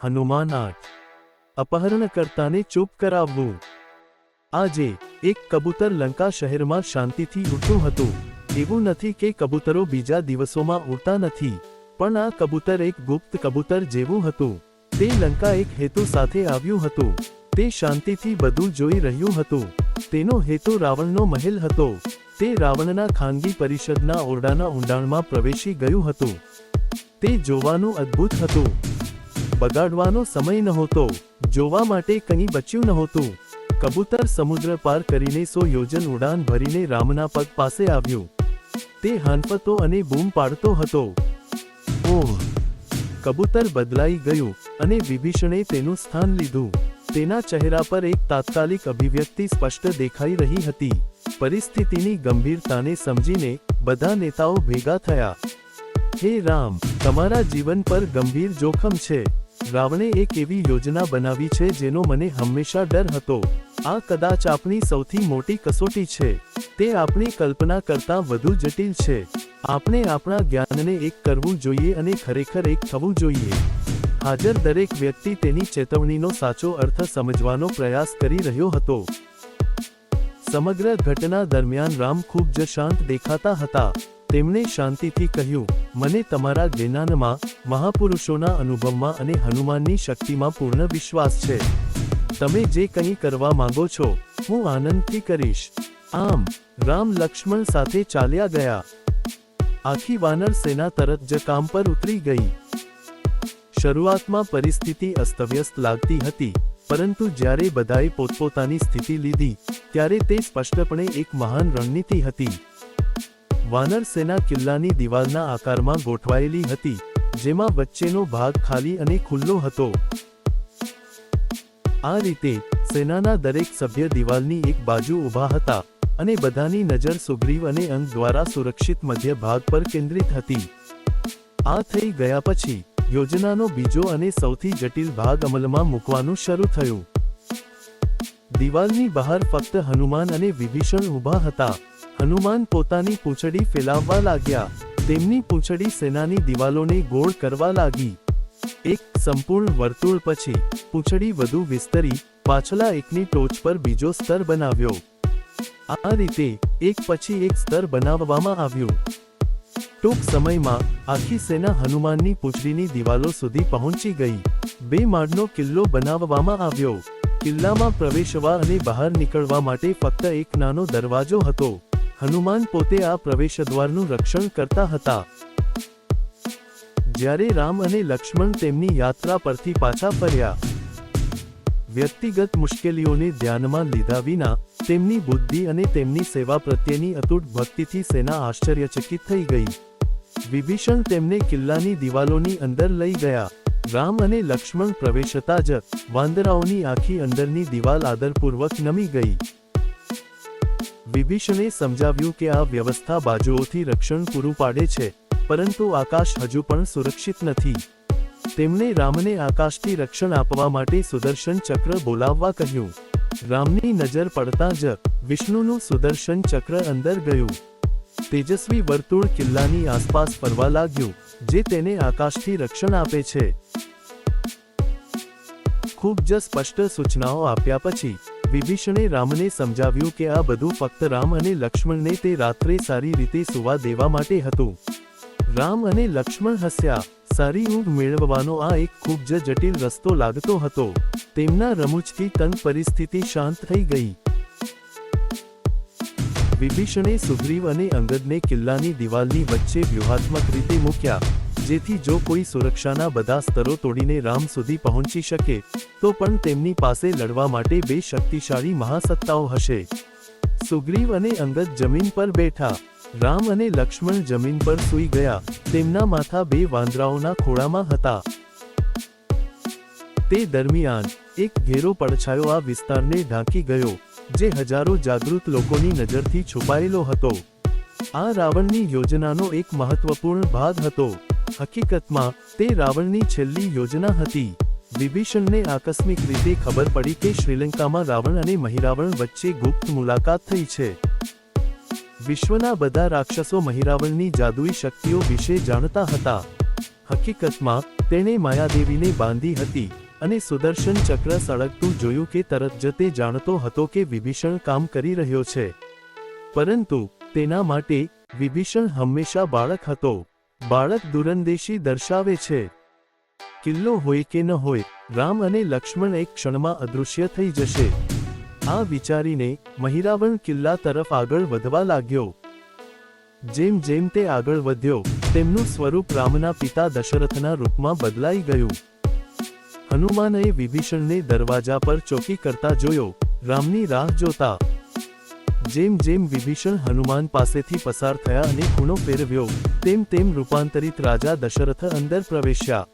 હનુમાન આઠ અપહરણકર્તાને ચૂપ કરાવવું. આજે એક કબૂતર લંકા શહેરમાં શાંતિથી ઉડતું હતું. એવું નથી કે કબૂતરો બીજા દિવસોમાં ઉડતા નથી, પણ આ કબૂતર એક ગુપ્ત કબૂતર જેવું હતું. તે લંકા એક હેતુ સાથે આવ્યું હતું. તે શાંતિથી બધું જોઈ રહ્યું હતું. તેનો હેતુ રાવણનો મહેલ હતો. તે રાવણના ખાનગી પરિષદના ઓરડાના ઊંડાણમાં પ્રવેશી ગયું હતું. તે જોવાનું અદ્ભુત હતું. બગાડવાનો સમય નહોતો. જોવા માટે કંઈ બચ્યું નહોતું. કબૂતર સમુદ્ર પાર કરીને સો યોજન ઉડાન ભરીને રામના પગ પાસે આવ્યું. તે હાનપતો અને બૂમ પાડતો હતો. ઓહ! કબૂતર બદલાઈ ગયું અને વિભીષણે તેનું સ્થાન લીધું. તેના ચહેરા પર એક તાત્કાલિક અભિવ્યક્તિ સ્પષ્ટ દેખાઈ રહી હતી. પરિસ્થિતિની ગંભીરતાને સમજીને બધા નેતાઓ ભેગા થયા. હે રામ, તમારા જીવન પર ગંભીર જોખમ છે. રાવણે એક એવી યોજના બનાવી છે જેનો મને હંમેશા ડર હતો. આ કદાચ આપણી સૌથી મોટી કસોટી છે. તે આપણી કલ્પના કરતાં વધુ જટિલ છે. આપણે આપણા જ્ઞાનને એક કરવું જોઈએ અને ખરેખર એક થવું જોઈએ. હાજર દરેક વ્યક્તિ તેની ચેતવણીનો સાચો અર્થ સમજવાનો પ્રયાસ કરી રહ્યો હતો. સમગ્ર ઘટના દરમિયાન રામ ખૂબ જ શાંત દેખાતા હતા. તેમણે શાંતિથી કહ્યું, મને તમારા જ્ઞાનમાં, મહાપુરુષોના અનુભવમાં અને હનુમાનની શક્તિમાં પૂર્ણ વિશ્વાસ છે. તમે જે કંઈ કરવા માંગો છો, હું આનંદથી કરીશ. આમ, રામ લક્ષ્મણ સાથે ચાલ્યા ગયા. આખી વાનર સેના તરત જ કામ પર ઉતરી ગઈ. શરૂઆતમાં પરિસ્થિતિ અસ્તવ્યસ્ત લાગતી હતી, પરંતુ જ્યારે બધાએ પોતપોતાની સ્થિતિ લીધી, ત્યારે તે સ્પષ્ટપણે એક મહાન રણનીતિ હતી. વાનર સેના કિલ્લાની દિવાલના આકારમાં ગોઠવાયેલી હતી, જેમાં વચ્ચેનો ભાગ ખાલી અને ખુલ્લો હતો. આ રીતે, સેનાના દરેક સભ્ય દિવાલની એક બાજુ ઊભા હતા અને બધાની નજર સુગ્રીવ અને અંગ દ્વારા સુરક્ષિત મધ્ય ભાગ પર કેન્દ્રિત હતી. આ થઈ ગયા પછી, યોજનાનો બીજો અને સૌથી જટિલ ભાગ અમલમાં મૂકવાનું શરૂ થયું. દિવાલની બહાર ફક્ત હનુમાન અને વિભીષણ ઊભા હતા. હનુમાન પોતાની પૂંછડી ફેલાવવા લાગ્યા. તેમની પૂંછડી સેનાની દિવાલોને ગોળ કરવા લાગી. એક સંપૂર્ણ વર્તુળ પછી, પૂંછડી વધુ વિસ્તરી, પાછલા એકની ટોચ પર બીજો સ્તર બનાવ્યો. આ રીતે, એક પછી એક સ્તર બનાવવામાં આવ્યું. ટૂંક સમયમાં, આખી સેના હનુમાનની પૂંછડીની દિવાલો સુધી પહોંચી ગઈ. બે માળનો કિલ્લો બનાવવામાં આવ્યો. કિલ્લામાં પ્રવેશવા અને બહાર નીકળવા માટે ફક્ત એક નાનો દરવાજો હતો. હનુમાન પોતે આ પ્રવેશદ્વારનું રક્ષણ કરતા હતા. જ્યારે રામ અને લક્ષ્મણ તેમની યાત્રા પરથી પાછા ફર્યા. વ્યક્તિગત મુશ્કેલીઓને ધ્યાનમાં લીધા વિના તેમની બુદ્ધિ અને તેમની સેવા પ્રત્યેની અતૂટ ભક્તિથી સેના આશ્ચર્યચકિત થઈ ગઈ. વિભીષણ તેમને કિલ્લાની દિવાલોની અંદર લઈ ગયા. રામ અને લક્ષ્મણ પ્રવેશતા જ વાંદરાઓની આખી અંદરની દિવાલ આદરપૂર્વક નમી ગઈ. વિભીષણે સમજાવ્યું કે આ વ્યવસ્થા બાજુઓથી રક્ષણ પૂરું પાડે છે, પરંતુ આકાશ હજુ પણ સુરક્ષિત નથી. તેમણે રામને આકાશથી રક્ષણ આપવા માટે સુદર્શન ચક્ર બોલાવવા કહ્યું. રામની નજર પડતા જ વિષ્ણુનું સુદર્શન ચક્ર અંદર ગયું. તેજસ્વી વર્તુળ કિલ્લાની આસપાસ ફરવા લાગ્યું, જે તેને આકાશથી રક્ષણ આપે છે. ખૂબ જ સ્પષ્ટ સૂચનાઓ આપ્યા પછી વિભીષણે રામને સમજાવ્યું કે આ બધું ફક્ત રામ અને લક્ષ્મણને તે રાત્રે સારી રીતે સુવા દેવા માટે હતું. રામ અને લક્ષ્મણ હસ્યા. સારી ઊંઘ મેળવવાનો આ એક ખૂબ જ જટિલ રસ્તો લાગતો હતો. તેમના રમૂજથી તંગ પરિસ્થિતિ શાંત થઈ ગઈ. વિભીષણે સુગ્રીવ અને અંગદને કિલ્લાની દિવાલની વચ્ચે વ્યૂહાત્મક રીતે મૂક્યા. જેથી જો કોઈ સુરક્ષાના બધા સ્તરો તોડીને રામ સુધી પહોંચી શકે, તો પણ તેમની પાસે લડવા માટે બે શક્તિશાળી મહાસત્તાઓ હશે. સુગ્રીવ અને અંગદ જમીન પર બેઠા. રામ અને લક્ષ્મણ જમીન પર સૂઈ ગયા. તેમના માથા બે વાંદરાઓના ખોળામાં હતા. તે દરમિયાન, એક ઘેરો પડછાયો આ વિસ્તારને ઢાંકી ગયો, જે હજારો જાગૃત લોકોની નજરથી છુપાયેલો હતો. આ રાવણની યોજનાનો એક મહત્વપૂર્ણ ભાગ હતો. હકીકતમાં, તે રાવણની છેલ્લી યોજના હતી. વિભીષણને આકસ્મિક રીતે ખબર પડી કે શ્રીલંકામાં રાવણ અને મહિરાવણ વચ્ચે ગુપ્ત મુલાકાત થઈ છે. વિશ્વના બધા રાક્ષસો મહિરાવણની જાદુઈ શક્તિઓ વિશે જાણતા હતા. હકીકતમાં, તેણે માયાદેવીને બાંધી હતી અને સુદર્શન ચક્ર સળગતું જોયું કે તરત જ તે જાણતો હતો કે વિભીષણ કામ કરી રહ્યો છે. પરંતુ, તેના માટે વિભીષણ હંમેશા બાળક હતો. બાળક દુરંદેશી દર્શાવે છે. કિલ્લો હોય કે ન હોય, રામ અને લક્ષ્મણ એક ક્ષણમાં અદૃશ્ય થઈ જશે. આ વિચારીને મહિરાવણ કિલ્લા તરફ આગળ વધવા લાગ્યો. જેમ જેમ તે આગળ વધ્યો, તેમનું સ્વરૂપ રામના પિતા દશરથના રૂપમાં બદલાઈ ગયું. હનુમાનએ વિભીષણને દરવાજા પર ચોકી કરતા જોયો. રામની રાહ જોતા જેમ જેમ વિભીષણ હનુમાન પાસેથી પસાર થયા અને ખૂણો ફેરવ્યો, તેમ તેમ રૂપાંતરિત રાજા દશરથ અંદર પ્રવેશ્યા.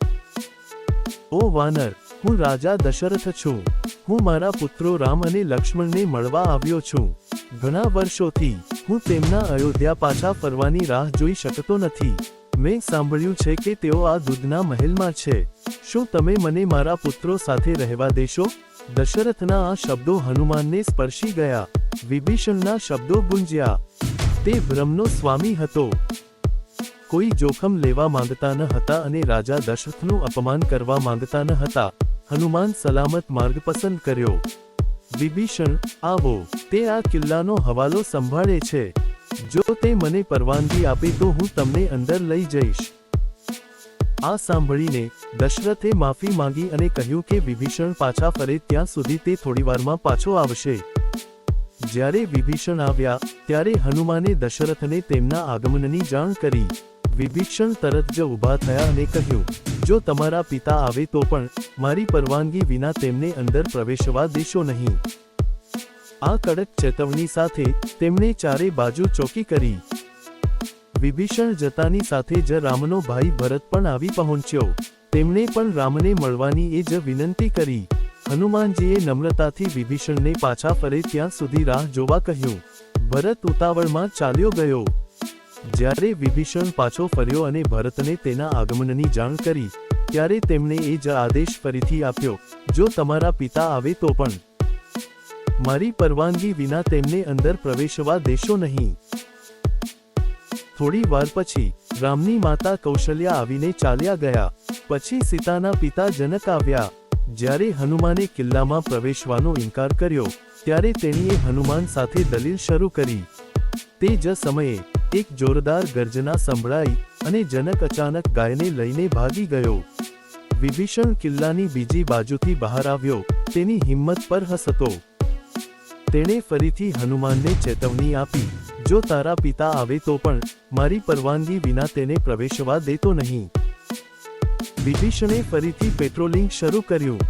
ઓ વાનર, હું રાજા દશરથ છું. હું મારા પુત્રો રામ અને લક્ષ્મણને મળવા આવ્યો છું. ઘણા વર્ષોથી હું તેમના અયોધ્યા પાછા ફરવાની રાહ જોઈ શકતો નથી. મેં સાંભળ્યું છે કે તેઓ આ દૂધના મહેલમાં છે. શું તમે મને મારા પુત્રો સાથે રહેવા દેશો? દશરથના આ શબ્દો હનુમાનને સ્પર્શી ગયા. વિભીષણના શબ્દો ગુંજ્યા. તે ભ્રમનો સ્વામી હતો. કોઈ જોખમ લેવા માંગતા ન હતા અને રાજા દશરથનું અપમાન કરવા માંગતા ન હતા. હનુમાન સલામત માર્ગ પસંદ કર્યો. વિભીષણ, આવો, તે આ કિલ્લાનો હવાલો સંભાળે છે. જો તે મને પરવાનગી આપે તો હું તમને અંદર લઈ જઈશ. આ સાંભળીને દશરથે માફી માંગી અને કહ્યું કે વિભીષણ પાછા ફરે ત્યાં સુધી તે થોડીવારમાં પાછો આવશે. જ્યારે વિભીષણ આવ્યા, ત્યારે હનુમાને દશરથને તેમના આગમનની જાણ કરી. વિભીષણ તરત જ ઊભા થયા અને કહ્યું, જો તમારા પિતા આવે તો પણ મારી પરવાનગી વિના તેમને અંદર પ્રવેશવા દેશો નહીં. આ કડક ચેતવણી સાથે તેમણે ચારે બાજુ ચોકી કરી. વિભીષણ જતાની સાથે જ રામનો ભાઈ ભરત પણ આવી પહોંચ્યો. તેમણે પણ રામને મળવાની એ જ વિનંતી કરી. હનુમાનજીએ નમ્રતાથી વિભીષણને પાછા ફરે ત્યાં સુધી રાહ જોવા કહ્યું. ભરત ઉતાવળમાં ચાલ્યો ગયો. જ્યારે વિભીષણ પાછો ફર્યો અને ભરતને તેના આગમનની જાણ કરી, ત્યારે તેમણે એ જ આદેશ ફરીથી આપ્યો, જો તમારા પિતા આવે તો પણ. મારી પરવાનગી વિના તેમને અંદર પ્રવેશવા દેશો નહીં. થોડી વાર પછી રામની માતા કૌશલ્યા આવીને ચાલ્યા ગયા. પછી સીતાના પિતા જનક આવ્યા. જ્યારે હનુમાને કિલ્લામાં પ્રવેશવાનો ઇનકાર કર્યો, ત્યારે તેણીએ હનુમાન સાથે દલીલ શરૂ કરી. તે જ સમયે એક જોરદાર ગર્જના સંભળાઈ અને જનક અચાનક ગાયને લઈને ભાગી ગયો. વિભીષણ કિલ્લાની બીજી બાજુથી બહાર આવ્યો, તેની હિંમત પર હસતો. તેણે ફરીથી હનુમાનને ચેતવણી આપી. જો તારા પિતા આવે તો પણ મારી પરવાનગી વિના તેને પ્રવેશવા દેતો નહીં. વિભીષણે ફરીથી પેટ્રોલિંગ શરૂ કર્યું.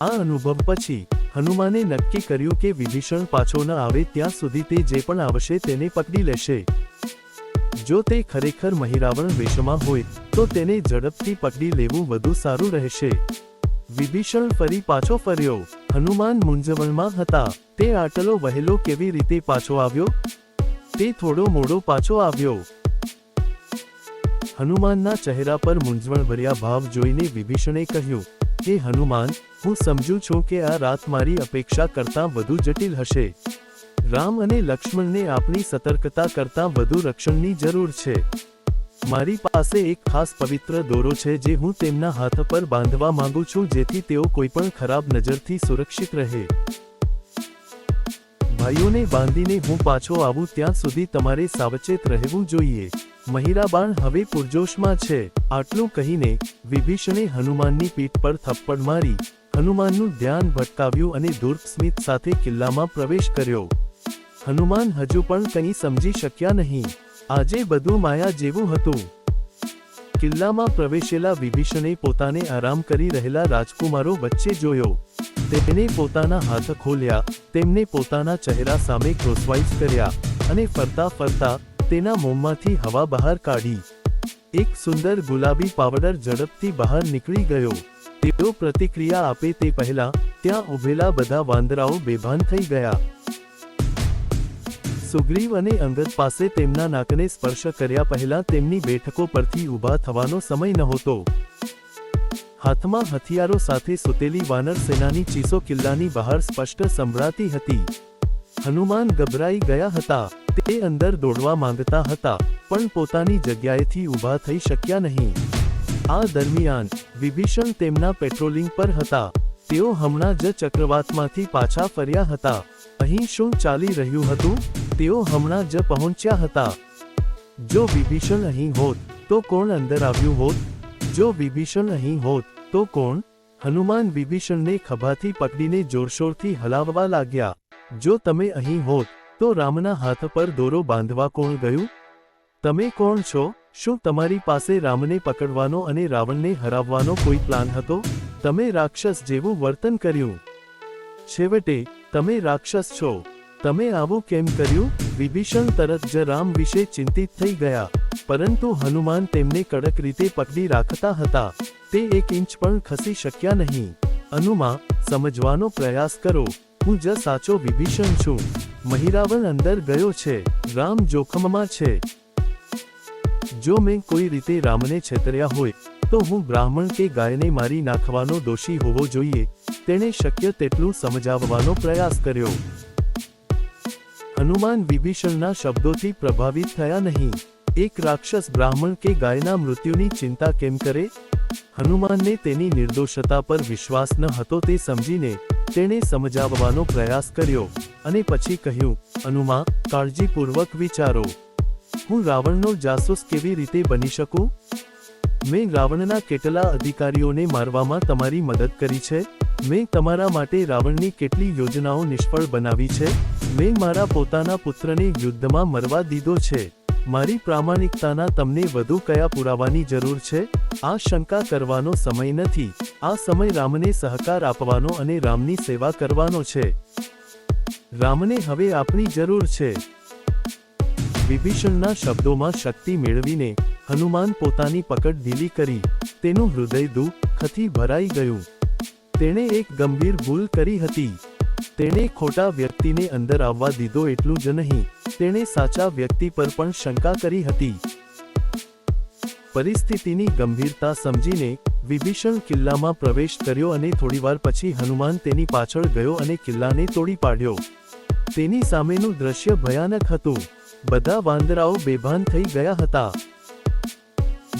આ અનુભવ પછી હનુમાને નક્કી કર્યું કે વિભીષણ પાછો ન આવે ત્યાં સુધી તે જે પણ આવશે તેને પકડી લેશે. જો તે ખરેખર મહિરાવણ વેશમાં હોય, તો તેને ઝડપથી પકડી લેવું વધુ સારું રહેશે. વિભીષણ ફરી પાછો ફર્યો. હનુમાન મૂંઝવણમાં હતા. તે આટલો વહેલો કેવી રીતે પાછો આવ્યો? તે થોડો મોડો પાછો આવ્યો. હનુમાનના ચહેરા પર મૂંઝવણભર્યા ભાવ જોઈને વિભીષણે કહ્યું, હે હનુમાન, હું સમજુ છું કે આ રાત મારી અપેક્ષા કરતાં વધુ જટિલ હશે. રામ અને લક્ષ્મણને આપની સતર્કતા કરતાં વધુ રક્ષણની જરૂર છે. મારી પાસે એક ખાસ પવિત્ર દોરો છે જે હું તેમના હાથ પર બાંધવા માંગુ છું જેથી તેઓ કોઈપણ ખરાબ નજરથી સુરક્ષિત રહે. ભાઈઓને બાંધીને હું પાછો આવું ત્યાં સુધી તમારે સાવચેત રહેવું જોઈએ. મહિરાબાણ હવે પુરજોશમાં છે. આટલું કહીને વિભીષણે હનુમાનની પીઠ પર થપ્પડ મારી, હનુમાનનું ધ્યાન ભટકાવ્યું અને દુર્પ સ્મિત સાથે કિલ્લામાં પ્રવેશ કર્યો. હનુમાન હજુ પણ કંઈ સમજી શક્યા નહીં. આજે બધું માયા જેવું હતું. કિલ્લામાં પ્રવેશેલા વિભીષણે પોતાને આરામ કરી રહેલા રાજકુમારો વચ્ચે જોયો. તેને પોતાના હાથ ખોલ્યા, તેમને પોતાના ચહેરા સામે ક્રોસવાઇઝ કર્યા અને ફરતા ફરતા તેના મોંમાંથી હવા બહાર કાઢી. એક સુંદર ગુલાબી પાવડર ઝડપથી બહાર નીકળી ગયો. તેઓ પ્રતિક્રિયા આપે તે પહેલા ત્યાં ઉભેલા બધા વાંદરાઓ બેભાન થઈ ગયા. સુગ્રીવ અને અંગદ પાસે તેમના નાકને સ્પર્શ કર્યા પહેલા તેમની બેઠકો પરથી ઊભા થવાનો સમય નહોતો. હાથમાં હથિયારો સાથે સુતેલી વાનર સેનાની ચીસો કિલ્લાની બહાર સ્પષ્ટ સંભળાતી હતી. હનુમાન ગભરાઈ ગયા હતા. તે અંદર દોડવા માંગતા હતા, પણ પોતાની જગ્યાએથી ઊભા થઈ શક્યા નહીં. આ દરમિયાન વિભીષણ તેમના પેટ્રોલિંગ પર હતા. તેઓ હમણાં જ ચક્રવાતમાંથી પાછા ફર્યા હતા. અહીં શું ચાલી રહ્યું હતું? તેઓ હમણાં જ પહોંચ્યા હતા. જો વિભીષણ અહીં હોત, તો કોણ અંદર આવ્યું હોત? જો વિભીષણ અહીં હોત, તો કોણ? હનુમાન વિભીષણને ખભાથી પકડીને જોરશોરથી હલાવવા લાગ્યા. જો તમે અહીં હોત, તો રામના હાથ પર દોરો બાંધવા કોણ ગયું? તમે કોણ છો? શું તમારી પાસે રામને પકડવાનો અને રાવણને હરાવવાનો કોઈ પ્લાન હતો? તમે રાક્ષસ જેવું વર્તન કર્યું. છેવટે તમે રાક્ષસ છો. તમે આવું કેમ કર્યું? વિભીષણ તરત જ રામ વિશે ચિંતિત થઈ ગયા. પરંતુ હનુમાન તેમને કડક રીતે પકડી રાખતા હતા. તે એક ઇંચ પણ ખસી શક્યા નહીં. અનુમા, સમજવાનો પ્રયાસ કરો. હું જ સાચો વિભીષણ છું. મહિરાવણ અંદર ગયો છે. રામ જોખમમાં છે. જો મેં કોઈ રીતે રામને છેતર્યા હોય તો હું બ્રાહ્મણ કે ગાયને મારી નાખવાનો દોષી હોવો જોઈએ, તેણે શક્ય તેટલું સમજાવવાનો પ્રયાસ કર્યો. હનુમાન વિભીષણના શબ્દોથી પ્રભાવિત થયા નહીં. એક રાક્ષસ બ્રાહ્મણ કે ગાયના મૃત્યુની ચિંતા કેમ કરે? હનુમાનને તેની નિર્દોષતા પર વિશ્વાસ ન હતો તે સમજીને તેણે સમજાવવાનો પ્રયાસ કર્યો અને પછી કહ્યું અનુમા કાળજીપૂર્વક વિચારો. હું રાવણનો જાસૂસ કેવી રીતે બની શકું? મેં રાવણના કેટલા અધિકારીઓને મારવામાં તમારી મદદ કરી છે? મેં તમારા માટે રાવણની કેટલી યોજનાઓ નિષ્ફળ બનાવી છે? મેં મારા પોતાના પુત્રને યુદ્ધમાં મરવા દીધો છે? મારી પ્રામાણિકતાના તમને વધુ કયા પુરાવાની જરૂર છે? આ શંકા કરવાનો સમય નથી. આ સમય રામને સહકાર આપવાનો અને રામની સેવા કરવાનો છે. રામને હવે આપની જરૂર છે. વિભીષણના શબ્દોમાં શક્તિ મેળવીને હનુમાન પોતાની પકડ ઢીલી કરી, તેનું હૃદય દુઃખથી ભરાઈ ગયું. તેણે એક ગંભીર ભૂલ કરી હતી. તેણે ખોટા વ્યક્તિને અંદર આવવા દીધો એટલું જ નહીં, તેણે સાચા વ્યક્તિ પર પણ શંકા કરી હતી. પરિસ્થિતિની ગંભીરતા સમજીને વિભીષણ કિલ્લામાં પ્રવેશ કર્યો અને થોડીવાર પછી હનુમાન તેની પાછળ ગયો અને કિલ્લાને તોડી પાડ્યો. તેની સામેનું દ્રશ્ય ભયાનક હતું. બધા વાંદરાઓ બેભાન થઈ ગયા હતા.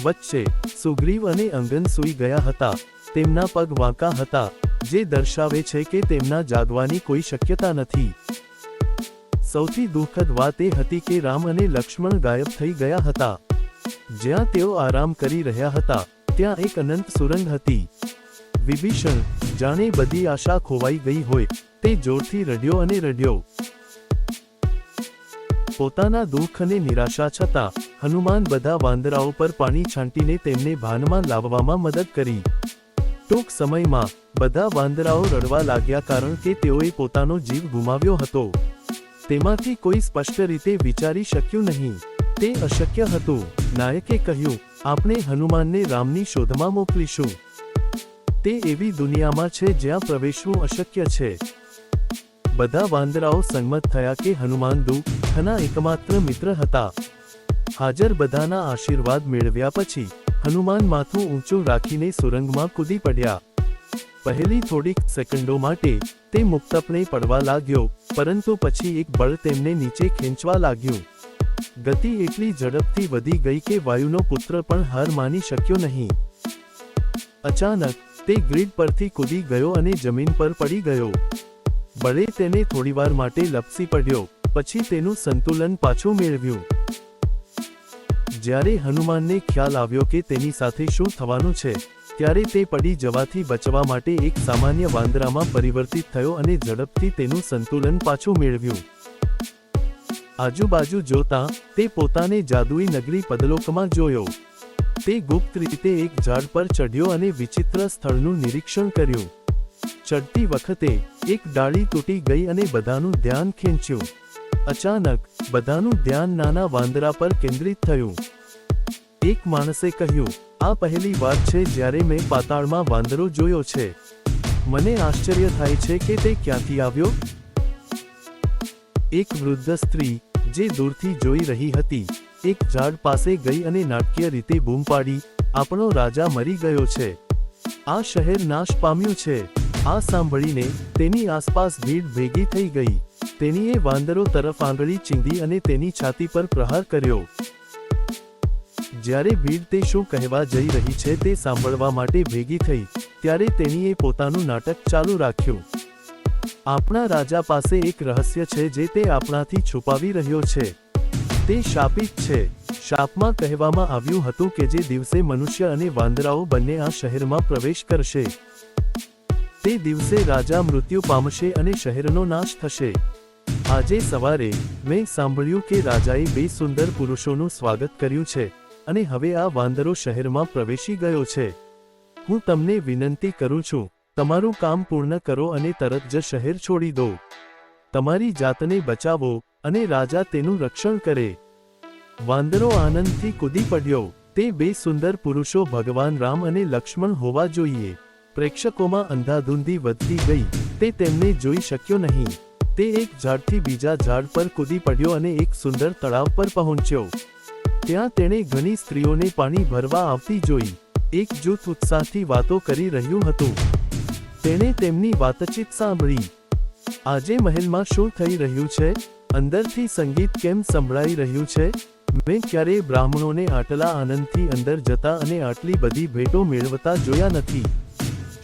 વચ્ચે સુગ્રીવ અને અંગન સૂઈ ગયા હતા. તેમના પગ વાંકા હતા, જે દર્શાવે છે કે તેમના જાગવાની કોઈ શક્યતા નથી. સૌથી દુઃખદ વાત એ હતી કે રામ અને લક્ષ્મણ ગાયબ થઈ ગયા હતા. જ્યાં તેઓ આરામ કરી રહ્યા હતા, ત્યાં એક અનંત સુરંગ હતી. વિભીષણ જાણે બધી આશા ખોવાઈ ગઈ હોય, તે જોરથી રડ્યો અને રડ્યો. પોતાના દુઃખ અને નિરાશા છતાં, હનુમાન બધા વાંદરાઓ પર પાણી છાંટીને તેમને ભાનમાં લાવવામાં મદદ કરી. ટૂંક સમયમાં, બધા વાંદરાઓ રડવા લાગ્યા કારણ કે તેઓએ પોતાનો જીવ ગુમાવ્યો હતો. તેમાંથી કોઈ સ્પષ્ટ રીતે વિચારી શક્યું નહીં. તે અશક્ય હતું. નાયકે કહ્યું, આપણે હનુમાનને રામની શોધમાં મોકલીશું. તે એવી દુનિયામાં છે જ્યાં પ્રવેશવું અશક્ય છે. બધા વાંદરાઓ સંમત થયા કે હનુમાન દુઃખના એકમાત્ર મિત્ર હતા. હાજર બધાના આશીર્વાદ મેળવ્યા પછી, હનુમાન માથું ઊંચું રાખીને સુરંગમાં કૂદી પડ્યા. પહેલી થોડીક સેકન્ડો માટે તે મુક્તપણે પડવા લાગ્યો, પરંતુ પછી એક બળ તેમને નીચે ખેંચવા લાગ્યું. ગતિ એટલી ઝડપથી વધી ગઈ કે વાયુનો પુત્ર પણ હાર માની શક્યો નહીં. અચાનક, તે ગ્રીડ પરથી કૂદી ગયો અને જમીન પર પડી ગયો. બળે તેને થોડીવાર માટે લપસી પડ્યો, પછી તેનું સંતુલન પાછું મેળવ્યું. જ્યારે હનુમાનને ખ્યાલ આવ્યો કે તેની સાથે શું થવાનું છે, ત્યારે તે પડી જવાથી બચવા માટે એક સામાન્ય વાંદરામાં પરિવર્તિત થયો અને ઝડપથી તેનું સંતુલન પાછું મેળવ્યું. આજુબાજુ જોતા, તે પોતાને જાદુઈ નગરી પદલોકમાં જોયો. તે ગુપ્ત રીતે એક ઝાડ પર ચઢ્યો અને વિચિત્ર સ્થળનું નિરીક્ષણ કર્યું. ચડતી વખતે એક ડાળી તૂટી ગઈ અને બધાનું ધ્યાન ખેંચ્યું. અચાનક બધાનું ધ્યાન નાના વાંદરા પર કેન્દ્રિત થયું. એક માણસે કહ્યું, આ પહેલી વાત છે જ્યારે મેં પાતાળમાં વાંદરો જોયો છે. મને આશ્ચર્ય થાય છે કે તે ક્યાંથી આવ્યો. એક વૃદ્ધ સ્ત્રી, જે દૂરથી જોઈ રહી હતી, એક ઝાડ પાસે ગઈ અને નાટકીય રીતે બૂમ પાડી, આપણો રાજા મરી ગયો છે. આ શહેર નાશ પામ્યું છે. આ સાંભળીને તેની આસપાસ ભીડ ભેગી થઈ ગઈ. તેણીએ વાંદરો તરફ આંગળી ચીંધી અને તેની છાતી પર પ્રહાર કર્યો. જ્યારે ભીડ તે શું કહેવા જઈ રહી છે તે સાંભળવા માટે ભેગી થઈ, ત્યારે તેણીએ પોતાનું નાટક ચાલુ રાખ્યું. આપણા રાજા પાસે એક રહસ્ય છે જે તે આપણાથી છુપાવી રહ્યો છે. તે શાપિત છે. શાપમાં કહેવામાં આવ્યું હતું કે જે દિવસે મનુષ્ય અને વાંદરાઓ બંને આ શહેરમાં પ્રવેશ કરશે. તે દિવસે રાજા મૃત્યુ પામશે અને શહેરનો નાશ થશે. આજે સવારે મેં સાંભળ્યું કે રાજાએ બે સુંદર પુરુષોનું સ્વાગત કર્યું છે અને હવે આ વાંદરો શહેરમાં પ્રવેશી ગયો છે. હું તમને વિનંતી કરું છું, તમારું કામ પૂર્ણ કરો અને તરત જ શહેર છોડી દો. તમારી જાતને બચાવો અને રાજા તેનું રક્ષણ કરે. વાંદરો આનંદથી કૂદી પડ્યો. તે બે સુંદર પુરુષો ભગવાન રામ અને લક્ષ્મણ હોવા જોઈએ. પ્રેક્ષકોમાં અંધાધૂંધી વધતી ગઈ, તે તેમને જોઈ શક્યો નહીં. તે એક ઝાડથી બીજા ઝાડ પર કૂદી પડ્યો અને એક સુંદર તળાવ પર પહોંચ્યો. ત્યાં તેણે ઘણી સ્ત્રીઓને પાણી ભરવા આવતી જોઈ. એક જૂથ ઉત્સાહથી વાતો કરી રહ્યું હતું. તેણે તેમની વાતચીત સાંભળી. આજે મહેલમાં શું થઈ રહ્યું છે? અંદરથી સંગીત કેમ સંભળાઈ રહ્યું છે? મેં ક્યારેય બ્રાહ્મણોને આટલા આનંદથી અંદર જતા અને આટલી બધી ભેટો મેળવતા જોયા નથી.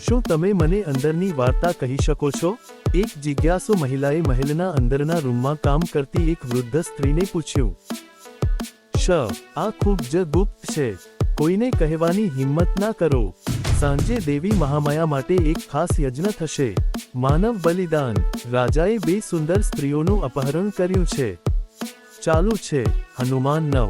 શું તમે મને અંદરની વાર્તા કહી શકો છો? એક જિજ્ઞાસુ મહિલાએ મહેલના અંદરના રૂમમાં કામ કરતી એક વૃદ્ધ સ્ત્રીને પૂછ્યું. શ, આ ખૂબ જ ગુપ્ત છે. કોઈને કહેવાની હિંમત ના કરો. સાંજે દેવી મહામાયા માટે એક ખાસ યજ્ઞ થશે. માનવ બલિદાન. રાજાએ બે સુંદર સ્ત્રીઓનું અપહરણ કર્યું છે. ચાલુ છે. હનુમાન નવ.